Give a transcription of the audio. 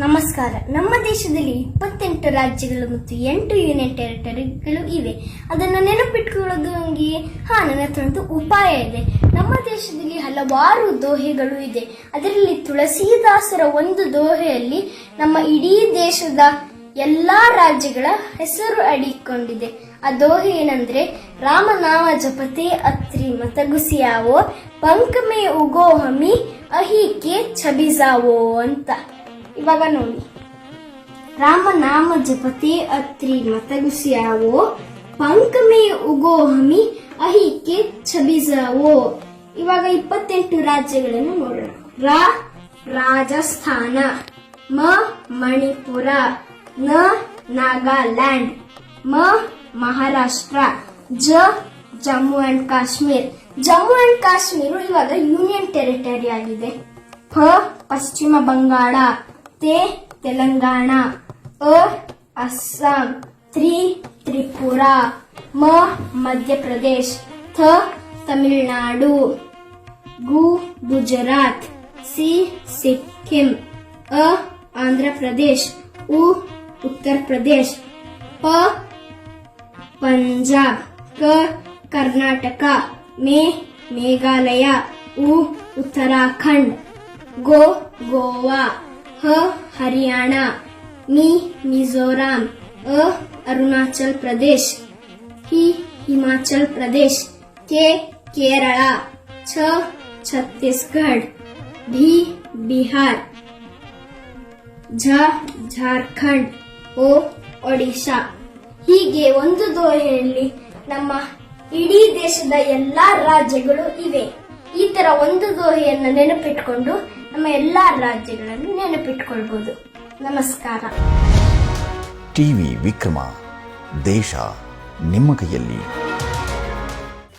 ನಮಸ್ಕಾರ. ನಮ್ಮ ದೇಶದಲ್ಲಿ ಇಪ್ಪತ್ತೆಂಟು ರಾಜ್ಯಗಳು ಮತ್ತು ಎಂಟು ಯೂನಿಯನ್ ಟೆರಿಟರಿಗಳು ಇವೆ. ಅದನ್ನು ನೆನಪಿಟ್ಕೊಳ್ಳೋದು ಹಂಗೆ ಹಾ, ನನ್ನ ಹತ್ರ ಒಂದು ಉಪಾಯ ಇದೆ. ನಮ್ಮ ದೇಶದಲ್ಲಿ ಹಲವಾರು ದೋಹೆಗಳು ಇದೆ. ಅದರಲ್ಲಿ ತುಳಸಿದಾಸರ ಒಂದು ದೋಹೆಯಲ್ಲಿ ನಮ್ಮ ಇಡೀ ದೇಶದ ಎಲ್ಲಾ ರಾಜ್ಯಗಳ ಹೆಸರು ಅಡಿಕೊಂಡಿದೆ ಆ ದೋಹೆ ಏನಂದ್ರೆ, ರಾಮನಾಮ ಜಪತೆ ಅತ್ರಿ ಮತಗುಸಿಯಾವೋ ಪಂಕಮೆ ಉಗೋ ಹಮಿ ಅಹಿಕೆ ಛಬಿಸಾವೋ ಅಂತ. ಇವಾಗ ನೋಡಿ. ರಾಮನಾಮ ಜಪತೆ ಅತ್ರಿ ಮತಗುಸಿಯಾವೋ, ಪಂಕಮೆ ಉಗೋ ಹಮಿ ಅಹಿಕೆ ಛಬಿಸಾವೋ ಇವಾಗ ಇಪ್ಪತ್ತೆಂಟು ರಾಜ್ಯಗಳನ್ನು ನೋಡೋಣ. ರಾ, ರಾಜಸ್ಥಾನ. ಮ, ಮಣಿಪುರ. ನ, ನಾಗಾಲ್ಯಾಂಡ್. ಮ, ಮಹಾರಾಷ್ಟ್ರ. ಜ, ಜಮ್ಮು ಅಂಡ್ ಕಾಶ್ಮೀರ್. ಜಮ್ಮು ಅಂಡ್ ಕಾಶ್ಮೀರು ಇವಾಗ ಯೂನಿಯನ್ ಟೆರಿಟರಿ ಆಗಿದೆ. ಪಶ್ಚಿಮ ಬಂಗಾಳ. ते तेलंगाना अ असम त्री, त्रिपुरा, म मध्य प्रदेश थ, तमिलनाडु, गु, गुजरात, सी, सिक्किम, अ आंध्र प्रदेश उ उत्तर प्रदेश प, पंजाब, क, कर्नाटका, मे, मेघालय, उ, उत्तराखंड, गो, गोवा। ಹ ಹರಿಯಾಣ, ಮಿ ಮಿಜೋರಾಂ, ಅ ಅರುಣಾಚಲ್ ಪ್ರದೇಶ್, ಹಿ ಹಿಮಾಚಲ್ ಪ್ರದೇಶ್, ಕೆ ಕೇರಳ, ಛ ಛತ್ತೀಸ್ಗಢ ಭಿ ಬಿಹಾರ್, ಝ ಜಾರ್ಖಂಡ್, ಓ ಒಡಿಶಾ. ಹೀಗೆ ಒಂದು ದೋಹೆಯಲ್ಲಿ ನಮ್ಮ ಇಡೀ ದೇಶದ ಎಲ್ಲಾ ರಾಜ್ಯಗಳು ಇವೆ. ಈ ತರ ಒಂದು ದೋಹೆಯನ್ನು ನೆನಪಿಟ್ಕೊಂಡು ನಮ್ಮ ಎಲ್ಲ ರಾಜ್ಯಗಳನ್ನು ನೆನಪಿಟ್ಕೊಳ್ಬಹುದು ನಮಸ್ಕಾರ. ಟಿವಿ ವಿಕ್ರಮ ದೇಶ ನಿಮ್ಮ ಕೈಯಲ್ಲಿ.